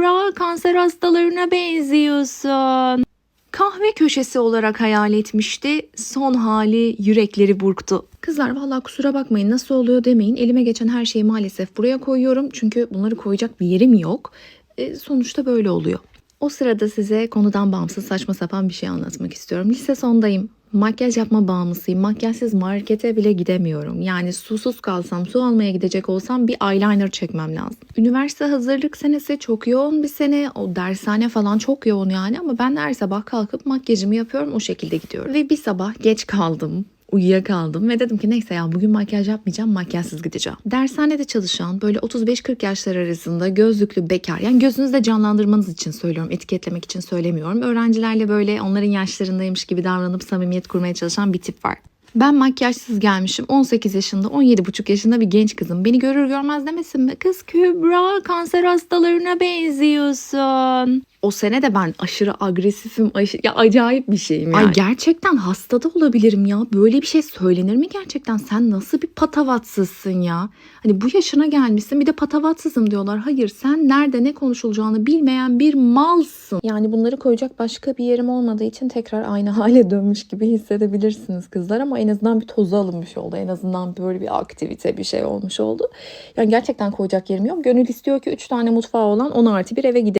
Kübra kanser hastalarına benziyorsun. Kahve köşesi olarak hayal etmişti. Son hali yürekleri burktu. Kızlar vallahi kusura bakmayın nasıl oluyor demeyin. Elime geçen her şeyi maalesef buraya koyuyorum. Çünkü bunları koyacak bir yerim yok. E, sonuçta böyle oluyor. O sırada size konudan bağımsız saçma sapan bir şey anlatmak istiyorum. Lise sondayım. Makyaj yapma bağımlısıyım. Makyajsız markete bile gidemiyorum. Yani susuz kalsam, su almaya gidecek olsam bir eyeliner çekmem lazım. Üniversite hazırlık senesi çok yoğun bir sene. O dershane falan çok yoğun yani ama ben her sabah kalkıp makyajımı yapıyorum o şekilde gidiyorum. Ve bir sabah geç kaldım uyuyakaldım ve dedim ki neyse ya bugün makyaj yapmayacağım makyajsız gideceğim. Dershanede çalışan böyle 35-40 yaşlar arasında gözlüklü bekar yani gözünüzde canlandırmanız için söylüyorum etiketlemek için söylemiyorum. Öğrencilerle böyle onların yaşlarındaymış gibi davranıp samimiyet kurmaya çalışan bir tip var. Ben makyajsız gelmişim 18 yaşında 17,5 yaşında bir genç kızım. Beni görür görmez demesin mi? Kız Kübra kanser hastalarına benziyorsun. O sene de ben aşırı agresifim. Aşırı, ya acayip bir şeyim yani. Ay gerçekten hasta da olabilirim ya. Böyle bir şey söylenir mi gerçekten? Sen nasıl bir patavatsızsın ya? Hani bu yaşına gelmişsin bir de patavatsızım diyorlar. Hayır sen nerede ne konuşulacağını bilmeyen bir malsın. Yani bunları koyacak başka bir yerim olmadığı için tekrar aynı hale dönmüş gibi hissedebilirsiniz kızlar. Ama en azından bir tozu alınmış oldu. En azından böyle bir aktivite bir şey olmuş oldu. Yani gerçekten koyacak yerim yok. Gönül istiyor ki 3 tane mutfağı olan 10 artı bir eve gidelim.